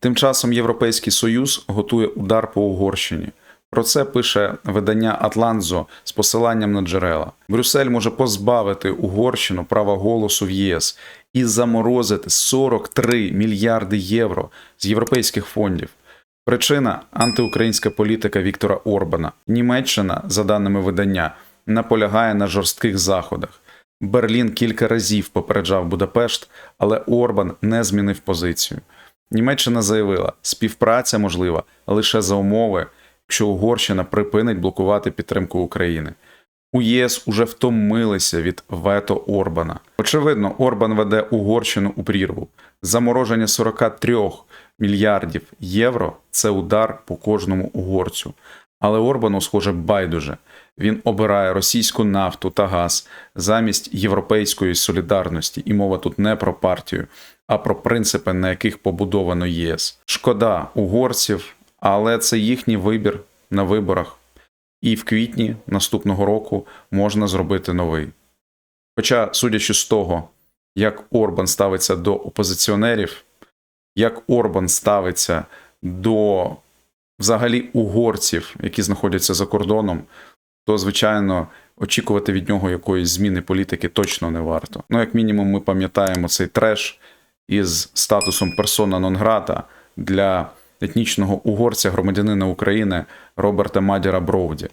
Тим часом Європейський Союз готує удар по Угорщині. Про це пише видання Атланзо з посиланням на джерела. Брюссель може позбавити Угорщину права голосу в ЄС і заморозити 43 мільярди євро з європейських фондів. Причина антиукраїнська політика Віктора Орбана. Німеччина, за даними видання, наполягає на жорстких заходах. Берлін кілька разів попереджав Будапешт, але Орбан не змінив позицію. Німеччина заявила, співпраця можлива лише за умови, якщо Угорщина припинить блокувати підтримку України. У ЄС уже втомилися від вето Орбана. Очевидно, Орбан веде Угорщину у прірву. Замороження 43 мільярдів євро це удар по кожному угорцю. Але Орбану, схоже, байдуже. Він обирає російську нафту та газ замість європейської солідарності, і мова тут не про партію, а про принципи, на яких побудовано ЄС. Шкода угорців, але це їхній вибір на виборах. І в квітні наступного року можна зробити новий. Хоча, судячи з того, як Орбан ставиться до опозиціонерів, як Орбан ставиться до взагалі угорців, які знаходяться за кордоном, то, звичайно, очікувати від нього якоїсь зміни політики точно не варто. Ну, як мінімум, ми пам'ятаємо цей треш із статусом персона нон-грата для етнічного угорця, громадянина України Роберта Мадіра Броуді.